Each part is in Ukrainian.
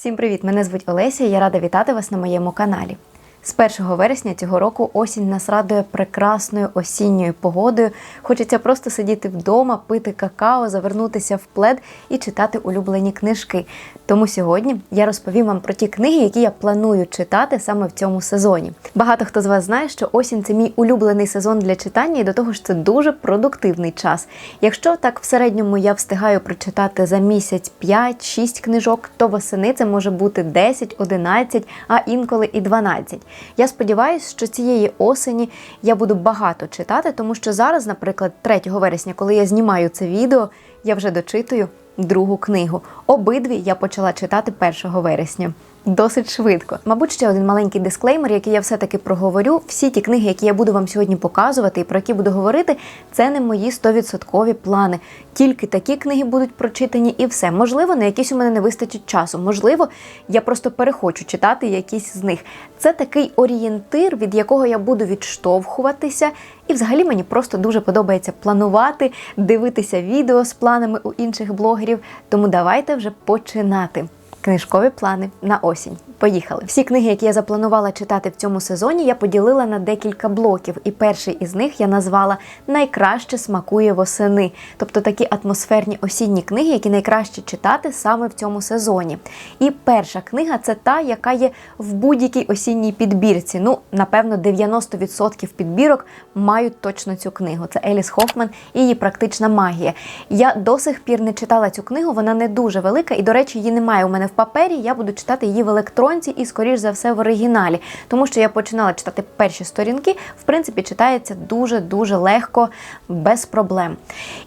Всім привіт! Мене звуть Олеся. і Я рада вітати вас на моєму каналі. З 1 вересня цього року осінь нас радує прекрасною осінньою погодою. Хочеться просто сидіти вдома, пити какао, завернутися в плед і читати улюблені книжки. Тому сьогодні я розповім вам про ті книги, які я планую читати саме в цьому сезоні. Багато хто з вас знає, що осінь це мій улюблений сезон для читання, і до того ж це дуже продуктивний час. Якщо так в середньому я встигаю прочитати за місяць 5-6 книжок, то восени це може бути 10, 11, а інколи і 12. Я сподіваюся, що цієї осені я буду багато читати, тому що зараз, наприклад, 3 вересня, коли я знімаю це відео, я вже дочитую другу книгу. Обидві я почала читати 1 вересня. Досить швидко. Мабуть, ще один маленький дисклеймер, який я все-таки проговорю. Всі ті книги, які я буду вам сьогодні показувати і про які буду говорити, це не мої 100% плани. Тільки такі книги будуть прочитані і все. Можливо, на якісь у мене не вистачить часу. Можливо, я просто перехочу читати якісь з них. Це такий орієнтир, від якого я буду відштовхуватися. І взагалі мені просто дуже подобається планувати, дивитися відео з планами у інших блогерів. Тому давайте вже починати. Книжкові плани на осінь. Поїхали. Всі книги, які я запланувала читати в цьому сезоні, я поділила на декілька блоків. І перший із них я назвала Найкраще смакує восени, тобто такі атмосферні осінні книги, які найкраще читати саме в цьому сезоні. І перша книга це та, яка є в будь-якій осінній підбірці. Ну, напевно, 90% підбірок мають точно цю книгу. Це Еліс Хофман і її практична магія. Я до сих пір не читала цю книгу, вона не дуже велика, і, до речі, її немає у мене в папері. Я буду читати її в електронці і, скоріш за все, в оригіналі, тому що я починала читати перші сторінки. В принципі, читається дуже дуже легко, без проблем.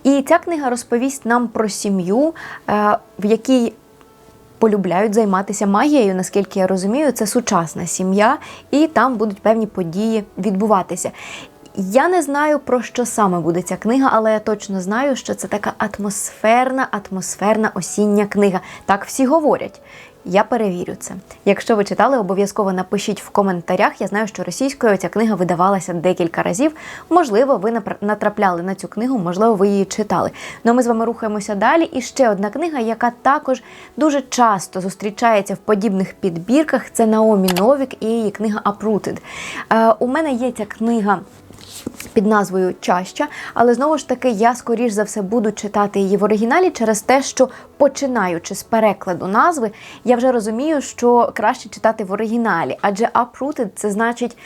І ця книга розповість нам про сім'ю, е, в якій полюбляють займатися магією, наскільки я розумію, це сучасна сім'я, і там будуть певні події відбуватися. Я не знаю про що саме буде ця книга, але я точно знаю, що це така атмосферна, атмосферна осіння книга. Так всі говорять. Я перевірю це. Якщо ви читали, обов'язково напишіть в коментарях. Я знаю, що російською ця книга видавалася декілька разів. Можливо, ви натрапляли на цю книгу, можливо, ви її читали. Ну ми з вами рухаємося далі. І ще одна книга, яка також дуже часто зустрічається в подібних підбірках. Це Наомі Новік і її книга Uprooted. Е, У мене є ця книга під назвою Чаща, але знову ж таки я скоріш за все буду читати її в оригіналі через те, що починаючи з перекладу назви, я вже розумію, що краще читати в оригіналі, адже uprooted – це значить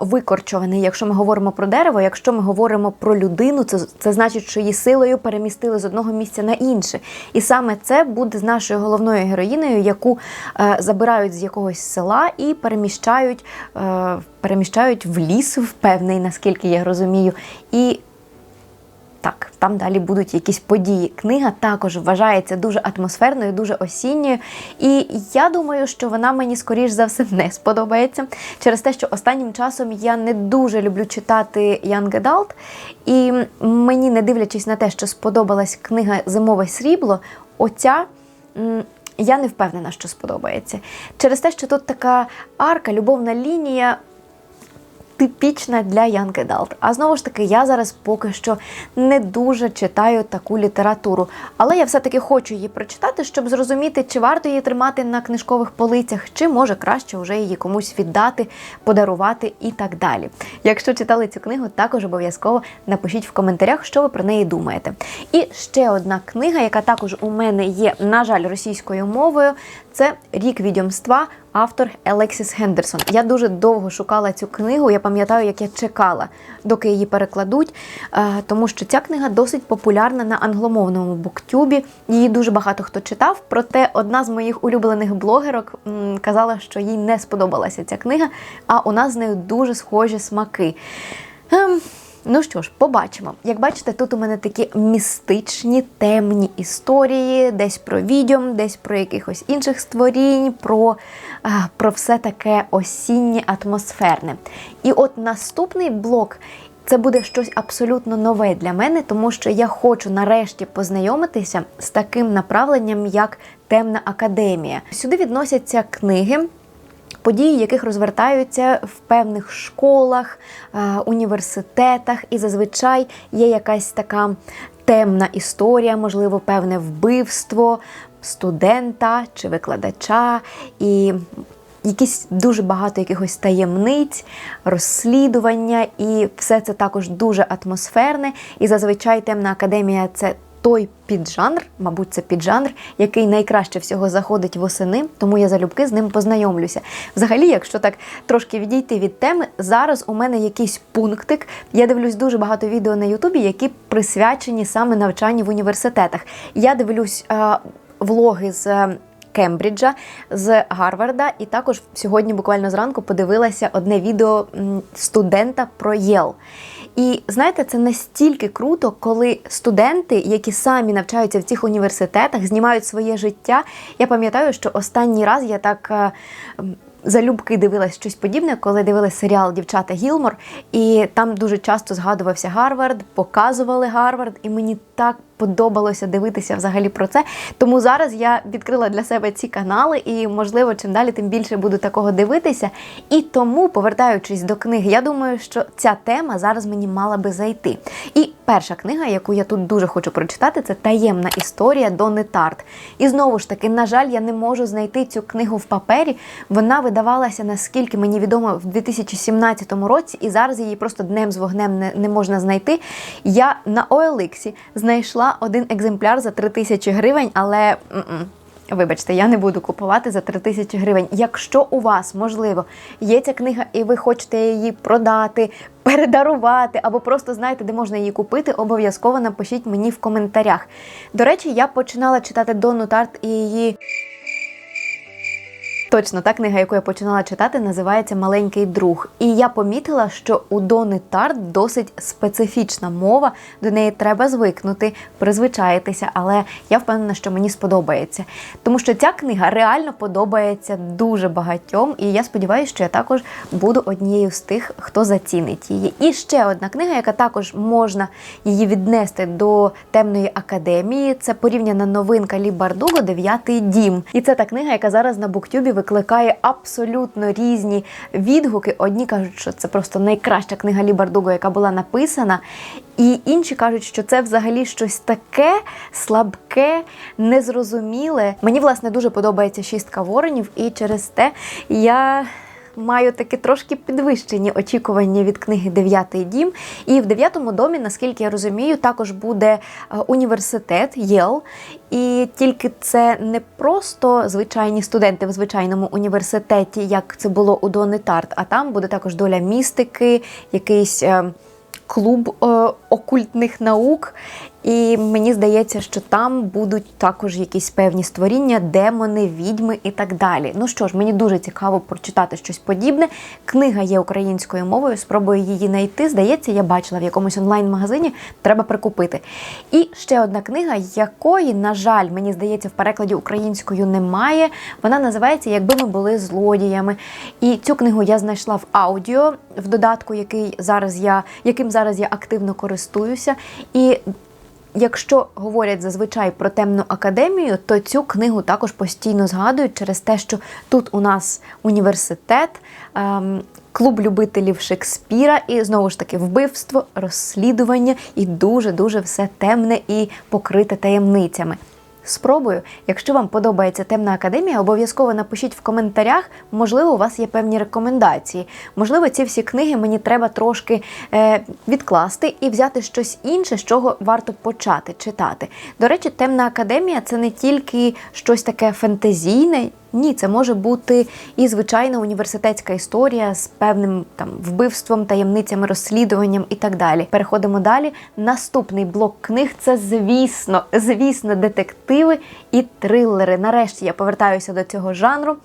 викорчований. Якщо ми говоримо про дерево, якщо ми говоримо про людину, це, це значить, що її силою перемістили з одного місця на інше. І саме це буде з нашою головною героїнею, яку а, забирають з якогось села і переміщають. А, переміщають в ліс в певний, наскільки я розумію. І так, там далі будуть якісь події. Книга також вважається дуже атмосферною, дуже осінньою. І я думаю, що вона мені, скоріш за все, не сподобається. Через те, що останнім часом я не дуже люблю читати Young Adult. І мені, не дивлячись на те, що сподобалась книга Зимове срібло, оця. Я не впевнена, що сподобається. Через те, що тут така арка, любовна лінія типічна для Young Adult. А знову ж таки, я зараз поки що не дуже читаю таку літературу. Але я все-таки хочу її прочитати, щоб зрозуміти, чи варто її тримати на книжкових полицях, чи може краще вже її комусь віддати, подарувати і так далі. Якщо читали цю книгу, також обов'язково напишіть в коментарях, що ви про неї думаєте. І ще одна книга, яка також у мене є, на жаль, російською мовою, це Рік відьомства автор Елексіс Гендерсон. Я дуже довго шукала цю книгу. Я пам'ятаю, як я чекала, доки її перекладуть, е, тому що ця книга досить популярна на англомовному буктюбі. Її дуже багато хто читав. Проте одна з моїх улюблених блогерок казала, що їй не сподобалася ця книга, а у нас з нею дуже схожі смаки. Ну що ж, побачимо. Як бачите, тут у мене такі містичні темні історії, десь про відьом, десь про якихось інших створінь, про про все таке осіннє атмосферне. І от наступний блок. Це буде щось абсолютно нове для мене, тому що я хочу нарешті познайомитися з таким направленням, як темна академія. Сюди відносяться книги події, яких розвертаються в певних школах, е, університетах, і зазвичай є якась така темна історія, можливо, певне вбивство. студента чи викладача і. Якісь дуже багато якихось таємниць, розслідування, і все це також дуже атмосферне. І зазвичай темна академія це той піджанр, мабуть, це піджанр, який найкраще всього заходить восени, тому я залюбки з ним познайомлюся. Взагалі, якщо так трошки відійти від теми, зараз у мене якийсь пунктик. Я дивлюсь дуже багато відео на Ютубі, які присвячені саме навчанню в університетах. Я дивлюсь е, влоги з. е, Кембриджа з Гарварда, і також сьогодні, буквально зранку, подивилася одне відео студента про Єл. І знаєте, це настільки круто, коли студенти, які самі навчаються в цих університетах, знімають своє життя. Я пам'ятаю, що останній раз я так. е, Залюбки дивилась щось подібне, коли дивилась серіал Дівчата Гілмор, і там дуже часто згадувався Гарвард, показували Гарвард, і мені так подобалося дивитися взагалі про це. Тому зараз я відкрила для себе ці канали, і можливо, чим далі, тим більше буду такого дивитися. І тому, повертаючись до книги, я думаю, що ця тема зараз мені мала би зайти. І перша книга, яку я тут дуже хочу прочитати, це таємна історія Дони Тарт. І знову ж таки, на жаль, я не можу знайти цю книгу в папері. Вона видавалася, наскільки мені відомо, в 2017 році, і зараз її просто днем з вогнем не, не можна знайти. Я на OLX знайшла один екземпляр за 3000 гривень, але. м-м, Вибачте, я не буду купувати за 3 тисячі гривень. Якщо у вас, можливо, є ця книга, і ви хочете її продати, передарувати, або просто знаєте, де можна її купити, обов'язково напишіть мені в коментарях. До речі, я починала читати Донну Тарт і її. Точно та книга, яку я починала читати, називається Маленький друг. І я помітила, що у Дони Тарт досить специфічна мова, до неї треба звикнути, призвичаїтися, але я впевнена, що мені сподобається. Тому що ця книга реально подобається дуже багатьом, і я сподіваюся, що я також буду однією з тих, хто зацінить її. І ще одна книга, яка також можна її віднести до темної академії. Це порівняна новинка Лі Бардуго Дев'ятий дім. І це та книга, яка зараз на буктюбі викликає абсолютно різні відгуки. Одні кажуть, що це просто найкраща книга Лі Бардуго, яка була написана. І інші кажуть, що це взагалі щось таке слабке, незрозуміле. Мені власне дуже подобається шістка воронів, і через те я. Маю такі трошки підвищені очікування від книги Дев'ятий дім. І в дев'ятому домі, наскільки я розумію, також буде е, університет Єл. І тільки це не просто звичайні студенти в звичайному університеті, як це було у Дони Тарт, а там буде також доля містики, якийсь. е, Клуб е, окультних наук, і мені здається, що там будуть також якісь певні створіння, демони, відьми і так далі. Ну що ж, мені дуже цікаво прочитати щось подібне. Книга є українською мовою, спробую її знайти. Здається, я бачила в якомусь онлайн-магазині, треба прикупити. І ще одна книга, якої, на жаль, мені здається, в перекладі українською немає. Вона називається Якби ми були злодіями. І цю книгу я знайшла в аудіо, в додатку, який зараз я, яким зараз я активно користуюся. І Якщо говорять зазвичай про темну академію, то цю книгу також постійно згадують через те, що тут у нас університет, ем, клуб любителів Шекспіра, і знову ж таки вбивство, розслідування і дуже дуже все темне і покрите таємницями. Спробую. Якщо вам подобається темна академія, обов'язково напишіть в коментарях. Можливо, у вас є певні рекомендації. Можливо, ці всі книги мені треба трошки е, відкласти і взяти щось інше, з чого варто почати читати. До речі, темна академія це не тільки щось таке фентезійне. Ні, це може бути і звичайна університетська історія з певним там вбивством, таємницями, розслідуванням і так далі. Переходимо далі. Наступний блок книг це, звісно, звісно, детективи і трилери. Нарешті я повертаюся до цього жанру.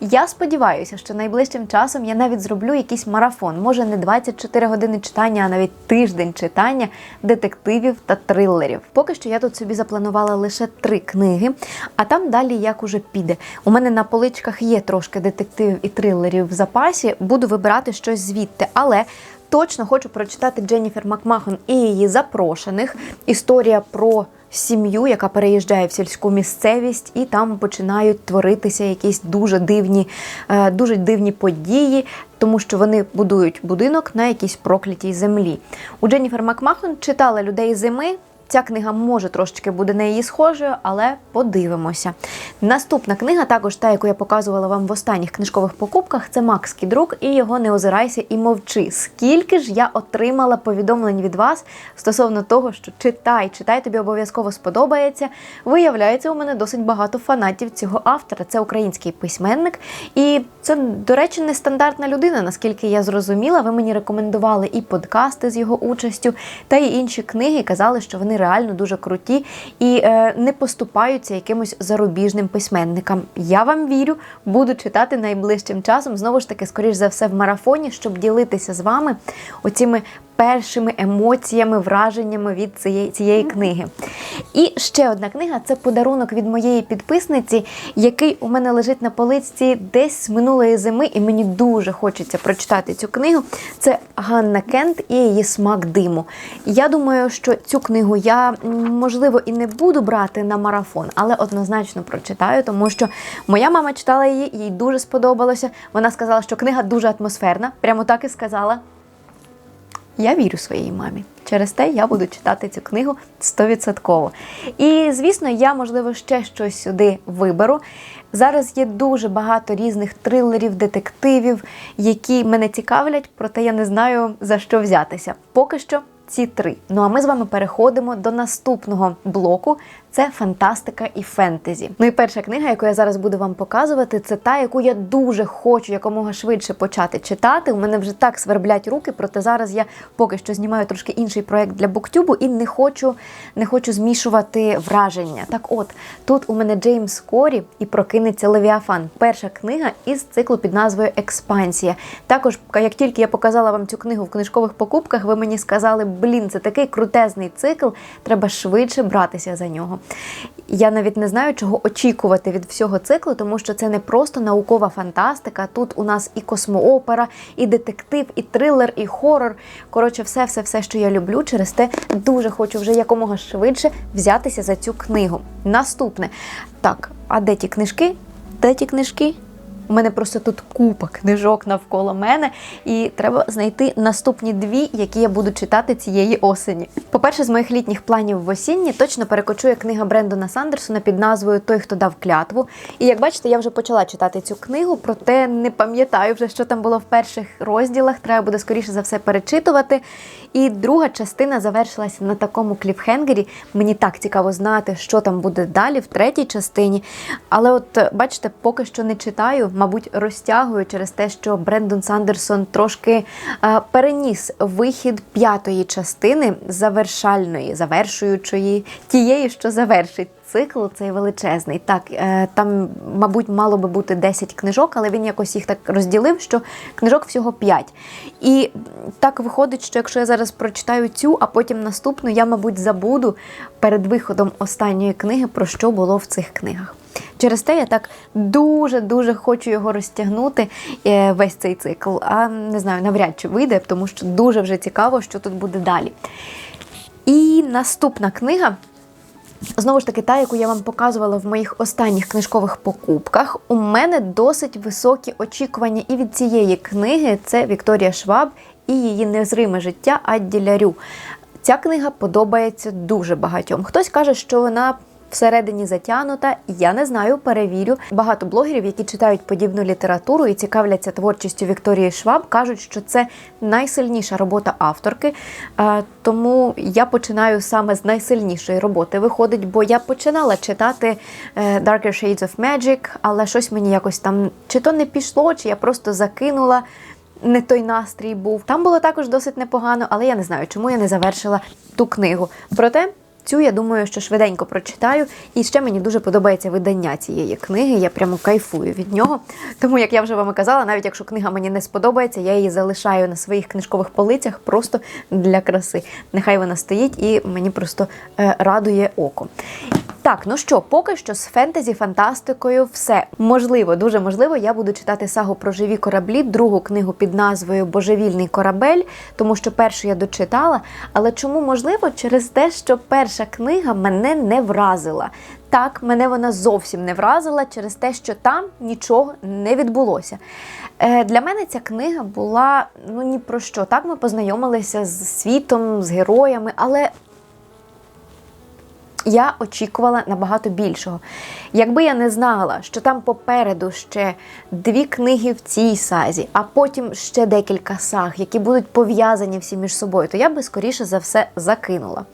Я сподіваюся, що найближчим часом я навіть зроблю якийсь марафон, може не 24 години читання, а навіть тиждень читання детективів та трилерів. Поки що я тут собі запланувала лише три книги, а там далі як уже піде. У мене на поличках є трошки детективів і трилерів в запасі. Буду вибирати щось звідти, але. Точно хочу прочитати Дженніфер Макмахон і її запрошених. Історія про сім'ю, яка переїжджає в сільську місцевість, і там починають творитися якісь дуже дивні, е, дуже дивні події, тому що вони будують будинок на якійсь проклятій землі. У Дженніфер Макмахон читала людей зими. Ця книга може трошечки буде на її схожою, але подивимося. Наступна книга, також та, яку я показувала вам в останніх книжкових покупках, це Макс Кідрук і його Не озирайся і мовчи. Скільки ж я отримала повідомлень від вас стосовно того, що читай, читай, тобі обов'язково сподобається. Виявляється, у мене досить багато фанатів цього автора. Це український письменник, і це, до речі, нестандартна людина, наскільки я зрозуміла. Ви мені рекомендували і подкасти з його участю, та й інші книги. Казали, що вони реально дуже круті і е, не поступаються якимось зарубіжним письменникам. Я вам вірю, буду читати найближчим часом. Знову ж таки, скоріш за все, в марафоні, щоб ділитися з вами оціми першими емоціями, враженнями від цієї, цієї книги. І ще одна книга це подарунок від моєї підписниці, який у мене лежить на поличці десь з минулої зими, і мені дуже хочеться прочитати цю книгу. Це Ганна Кент і її смак диму. Я думаю, що цю книгу я м, можливо і не буду брати на марафон, але однозначно прочитаю, тому що моя мама читала її, їй дуже сподобалося. Вона сказала, що книга дуже атмосферна, прямо так і сказала. Я вірю своїй мамі. Через те я буду читати цю книгу 100%. І, звісно, я, можливо, ще щось сюди виберу. Зараз є дуже багато різних трилерів, детективів, які мене цікавлять, проте я не знаю за що взятися. Поки що ці три. Ну а ми з вами переходимо до наступного блоку. Це фантастика і фентезі. Ну і перша книга, яку я зараз буду вам показувати, це та, яку я дуже хочу якомога швидше почати читати. У мене вже так сверблять руки, проте зараз я поки що знімаю трошки інший проект для буктюбу і не хочу, не хочу змішувати враження. Так от, тут у мене Джеймс Корі і прокинеться Левіафан. Перша книга із циклу під назвою Експансія. Також, як тільки я показала вам цю книгу в книжкових покупках, ви мені сказали, блін, це такий крутезний цикл, треба швидше братися за нього. Я навіть не знаю, чого очікувати від всього циклу, тому що це не просто наукова фантастика. Тут у нас і космоопера, і детектив, і трилер, і хорор. Коротше, все, все, все, що я люблю. Через те дуже хочу вже якомога швидше взятися за цю книгу. Наступне. Так, а де ті книжки? Де ті книжки? У мене просто тут купа книжок навколо мене, і треба знайти наступні дві, які я буду читати цієї осені. По-перше, з моїх літніх планів в осінні точно перекочує книга Брендона Сандерсона під назвою Той, хто дав клятву. І як бачите, я вже почала читати цю книгу, проте не пам'ятаю вже, що там було в перших розділах. Треба буде скоріше за все перечитувати. І друга частина завершилася на такому кліфхенгері. Мені так цікаво знати, що там буде далі в третій частині. Але, от бачите, поки що не читаю мабуть, розтягую через те, що Брендон Сандерсон трошки е, переніс вихід п'ятої частини завершальної, завершуючої тієї, що завершить. Цикл цей величезний. Так, е, там, мабуть, мало би бути 10 книжок, але він якось їх так розділив, що книжок всього 5. І так виходить, що якщо я зараз прочитаю цю, а потім наступну, я, мабуть, забуду перед виходом останньої книги, про що було в цих книгах. Через те я так дуже-дуже хочу його розтягнути е, весь цей цикл. А не знаю, навряд чи вийде, тому що дуже вже цікаво, що тут буде далі. І наступна книга. Знову ж таки, та, яку я вам показувала в моїх останніх книжкових покупках, у мене досить високі очікування і від цієї книги це Вікторія Шваб і її незриме життя Адді Лярю. Ця книга подобається дуже багатьом. Хтось каже, що вона всередині затягнута. Я не знаю, перевірю. Багато блогерів, які читають подібну літературу і цікавляться творчістю Вікторії Шваб, кажуть, що це найсильніша робота авторки. Тому я починаю саме з найсильнішої роботи. Виходить, бо я починала читати е, Darker Shades of Magic, але щось мені якось там чи то не пішло, чи я просто закинула. Не той настрій був. Там було також досить непогано, але я не знаю, чому я не завершила ту книгу. Проте Цю я думаю, що швиденько прочитаю. І ще мені дуже подобається видання цієї книги. Я прямо кайфую від нього. Тому, як я вже вам казала, навіть якщо книга мені не сподобається, я її залишаю на своїх книжкових полицях просто для краси. Нехай вона стоїть і мені просто е, радує око. Так, ну що, поки що з фентезі, фантастикою, все можливо, дуже можливо. Я буду читати сагу про живі кораблі, другу книгу під назвою Божевільний корабель, тому що першу я дочитала. Але чому можливо? Через те, що перша книга мене не вразила. Так, мене вона зовсім не вразила через те, що там нічого не відбулося. Е, Для мене ця книга була ну ні про що. Так, ми познайомилися з світом, з героями, але Я очікувала набагато більшого. Якби я не знала, що там попереду ще дві книги в цій сазі, а потім ще декілька саг, які будуть пов'язані всі між собою, то я би скоріше за все закинула.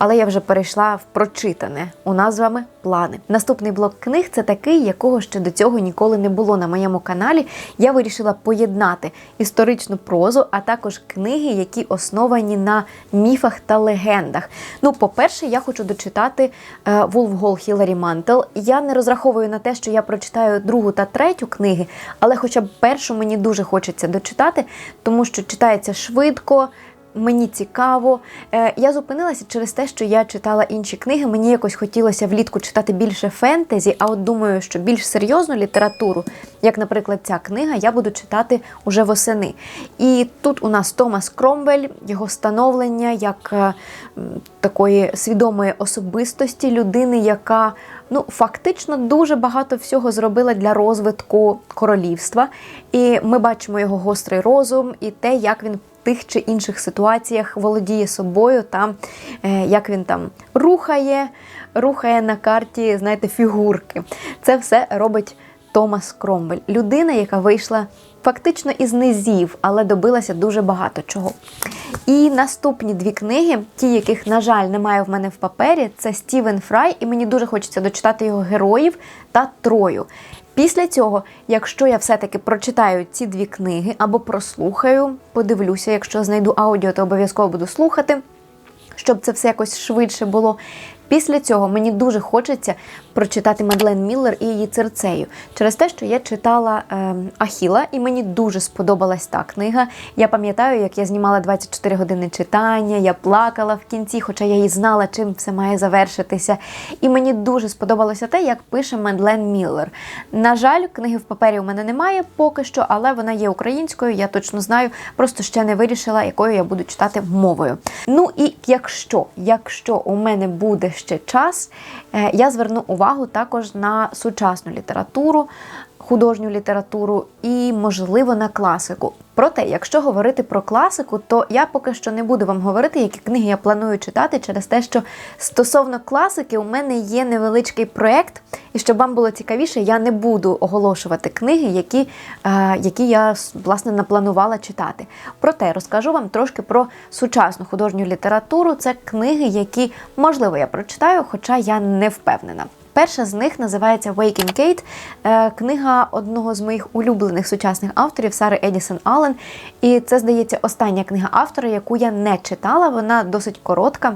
Але я вже перейшла в прочитане. У нас з вами плани. Наступний блок книг це такий, якого ще до цього ніколи не було на моєму каналі. Я вирішила поєднати історичну прозу, а також книги, які основані на міфах та легендах. Ну, по-перше, я хочу дочитати е, Вулфгол Хіларі Мантел. Я не розраховую на те, що я прочитаю другу та третю книги, але хоча б першу мені дуже хочеться дочитати, тому що читається швидко. Мені цікаво. Е, Я зупинилася через те, що я читала інші книги. Мені якось хотілося влітку читати більше фентезі, а от думаю, що більш серйозну літературу, як, наприклад, ця книга, я буду читати уже восени. І тут у нас Томас Кромвель, його становлення як е, такої свідомої особистості людини, яка ну фактично дуже багато всього зробила для розвитку королівства. І ми бачимо його гострий розум і те, як він тих чи інших ситуаціях володіє собою, та е, як він там рухає, рухає на карті, знаєте, фігурки. Це все робить Томас Кромвель, людина, яка вийшла фактично із низів, але добилася дуже багато чого. І наступні дві книги, ті, яких, на жаль, немає в мене в папері, це Стівен Фрай, і мені дуже хочеться дочитати його героїв та Трою. Після цього, якщо я все-таки прочитаю ці дві книги або прослухаю, подивлюся, якщо знайду аудіо, то обов'язково буду слухати, щоб це все якось швидше було. Після цього мені дуже хочеться прочитати Мадлен Міллер і її церцею через те, що я читала е, Ахіла, і мені дуже сподобалась та книга. Я пам'ятаю, як я знімала 24 години читання, я плакала в кінці, хоча я і знала, чим все має завершитися. І мені дуже сподобалося те, як пише Мадлен Міллер. На жаль, книги в папері у мене немає поки що, але вона є українською, я точно знаю, просто ще не вирішила, якою я буду читати мовою. Ну і якщо, якщо у мене буде ще час, е, я зверну увагу також на сучасну літературу, художню літературу і, можливо, на класику. Проте, якщо говорити про класику, то я поки що не буду вам говорити, які книги я планую читати, через те, що стосовно класики у мене є невеличкий проєкт, і щоб вам було цікавіше, я не буду оголошувати книги, які, е, які я власне напланувала читати. Проте розкажу вам трошки про сучасну художню літературу. Це книги, які можливо я прочитаю, хоча я не впевнена. Перша з них називається Waking Kate, е, книга одного з моїх улюблених сучасних авторів Сари Едісон Аллен. І це, здається, остання книга автора, яку я не читала. Вона досить коротка.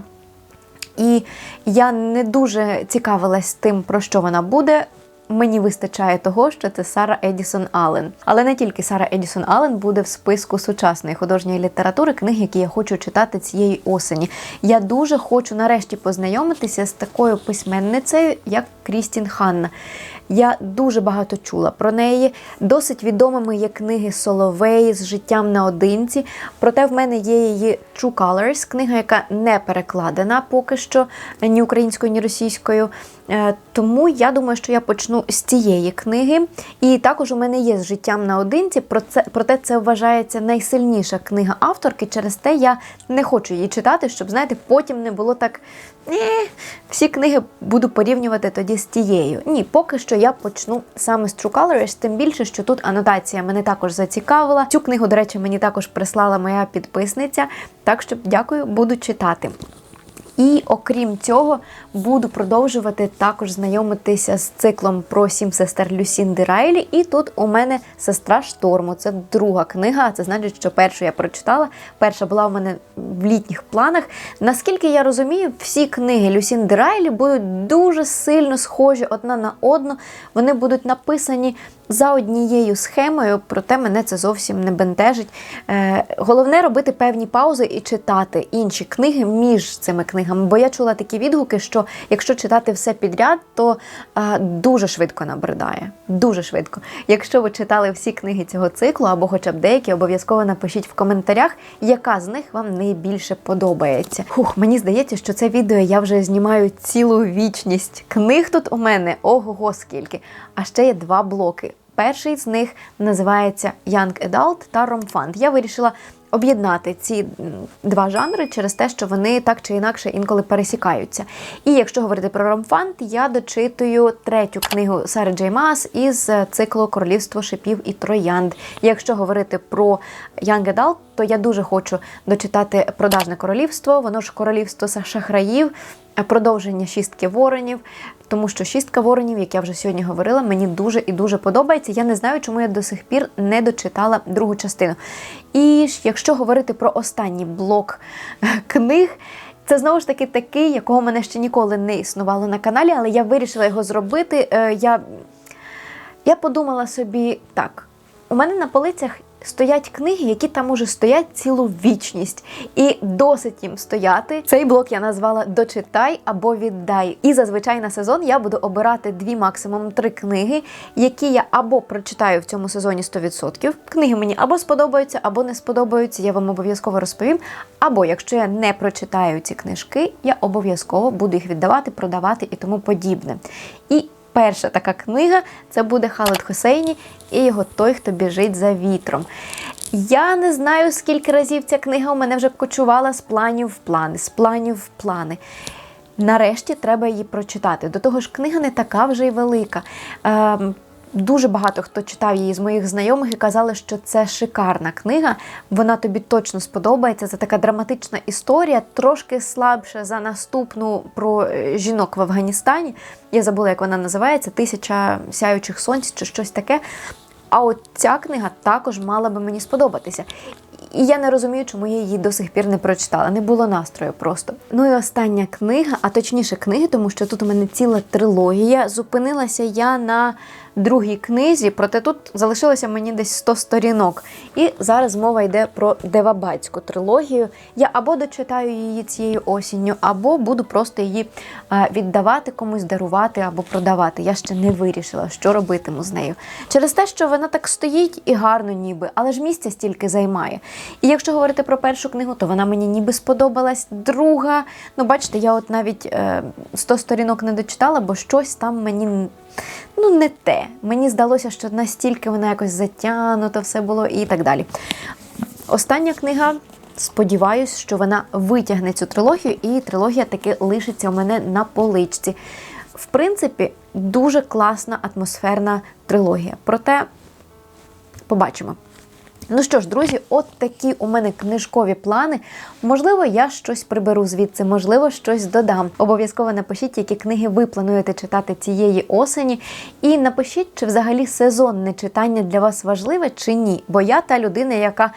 І я не дуже цікавилась тим, про що вона буде. Мені вистачає того, що це Сара Едісон Аллен. Але не тільки Сара Едісон Аллен буде в списку сучасної художньої літератури, книг, які я хочу читати цієї осені. Я дуже хочу нарешті познайомитися з такою письменницею, як Крістін Ханна. Я дуже багато чула про неї. Досить відомими є книги Соловей з життям наодинці. Проте в мене є її True Colors, книга, яка не перекладена поки що ні українською, ні російською. Е, Тому я думаю, що я почну з цієї книги. І також у мене є з життям наодинці. Про це, проте це вважається найсильніша книга авторки. Через те я не хочу її читати, щоб, знаєте, потім не було так. «Е, всі книги буду порівнювати тоді з тією. Ні, поки що я почну саме з True Colors, тим більше, що тут анотація мене також зацікавила. Цю книгу, до речі, мені також прислала моя підписниця. Так що дякую, буду читати. І окрім цього, буду продовжувати також знайомитися з циклом про сім сестер Люсінди Райлі. І тут у мене сестра шторму. Це друга книга. Це значить, що першу я прочитала. Перша була у мене в літніх планах. Наскільки я розумію, всі книги Люсінди Райлі будуть дуже сильно схожі одна на одну. Вони будуть написані за однією схемою, проте мене це зовсім не бентежить. Е, головне робити певні паузи і читати інші книги між цими книгами. Бо я чула такі відгуки, що якщо читати все підряд, то е, дуже швидко набридає. Дуже швидко. Якщо ви читали всі книги цього циклу або хоча б деякі, обов'язково напишіть в коментарях, яка з них вам найбільше подобається. Хух, мені здається, що це відео я вже знімаю цілу вічність. Книг тут у мене ого-го скільки. А ще є два блоки. Перший з них називається Young Adult та Romfund. Я вирішила об'єднати ці два жанри через те, що вони так чи інакше інколи пересікаються. І якщо говорити про ромфант, я дочитую третю книгу Сари Джей із е, циклу Королівство шипів і троянд. Якщо говорити про Young Adult, то я дуже хочу дочитати Продажне королівство, воно ж королівство шахраїв, продовження шістки воронів. Тому що шістка воронів, як я вже сьогодні говорила, мені дуже і дуже подобається. Я не знаю, чому я до сих пір не дочитала другу частину. І якщо говорити про останній блок е, книг, це знову ж таки такий, якого мене ще ніколи не існувало на каналі, але я вирішила його зробити. Е, Я, я подумала собі так: у мене на полицях стоять книги, які там уже стоять цілу вічність, і досить їм стояти. Цей блок я назвала Дочитай або віддай. І зазвичай на сезон я буду обирати дві, максимум три книги, які я або прочитаю в цьому сезоні 100%. Книги мені або сподобаються, або не сподобаються. Я вам обов'язково розповім. Або якщо я не прочитаю ці книжки, я обов'язково буду їх віддавати, продавати і тому подібне. І перша така книга це буде Халед Хусейні і його той, хто біжить за вітром. Я не знаю, скільки разів ця книга у мене вже кочувала з планів в плани, з планів в плани. Нарешті треба її прочитати. До того ж, книга не така вже й велика. Ем, Дуже багато хто читав її з моїх знайомих і казали, що це шикарна книга. Вона тобі точно сподобається. Це така драматична історія, трошки слабша за наступну про е, жінок в Афганістані. Я забула, як вона називається Тисяча сяючих сонць чи щось таке. А от ця книга також мала би мені сподобатися. І я не розумію, чому я її до сих пір не прочитала. Не було настрою просто. Ну і остання книга, а точніше книги, тому що тут у мене ціла трилогія. Зупинилася я на другій книзі, проте тут залишилося мені десь 100 сторінок. І зараз мова йде про Девабацьку трилогію. Я або дочитаю її цією осінню, або буду просто її віддавати комусь, дарувати або продавати. Я ще не вирішила, що робитиму з нею. Через те, що вона так стоїть і гарно, ніби, але ж місця стільки займає. І якщо говорити про першу книгу, то вона мені ніби сподобалась. Друга, ну бачите, я от навіть е, 100 сторінок не дочитала, бо щось там мені ну не те. Мені здалося, що настільки вона якось затягнута, все було і так далі. Остання книга. Сподіваюсь, що вона витягне цю трилогію, і трилогія таки лишиться у мене на поличці. В принципі, дуже класна атмосферна трилогія. Проте побачимо. Ну що ж, друзі, от такі у мене книжкові плани. Можливо, я щось приберу звідси, можливо, щось додам. Обов'язково напишіть, які книги ви плануєте читати цієї осені. І напишіть, чи взагалі сезонне читання для вас важливе чи ні. Бо я та людина, яка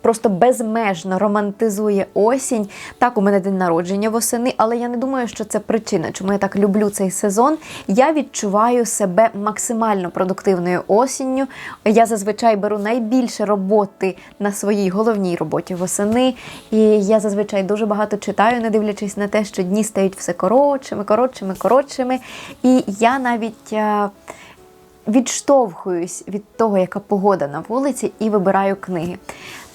просто безмежно романтизує осінь. Так, у мене день народження восени, але я не думаю, що це причина, чому я так люблю цей сезон. Я відчуваю себе максимально продуктивною осінню. Я зазвичай беру найбільше роботи на своїй головній роботі восени. І я зазвичай дуже багато читаю, не дивлячись на те, що дні стають все коротшими, коротшими, коротшими. І я навіть. е, відштовхуюсь від того, яка погода на вулиці, і вибираю книги.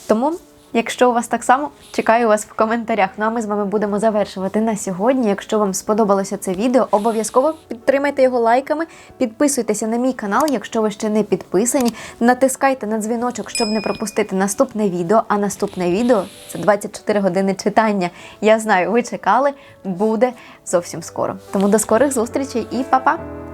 Тому, якщо у вас так само, чекаю вас в коментарях. Ну а ми з вами будемо завершувати на сьогодні. Якщо вам сподобалося це відео, обов'язково підтримайте його лайками, підписуйтеся на мій канал, якщо ви ще не підписані. Натискайте на дзвіночок, щоб не пропустити наступне відео. А наступне відео це 24 години читання. Я знаю, ви чекали, буде зовсім скоро. Тому до скорих зустрічей і па-па!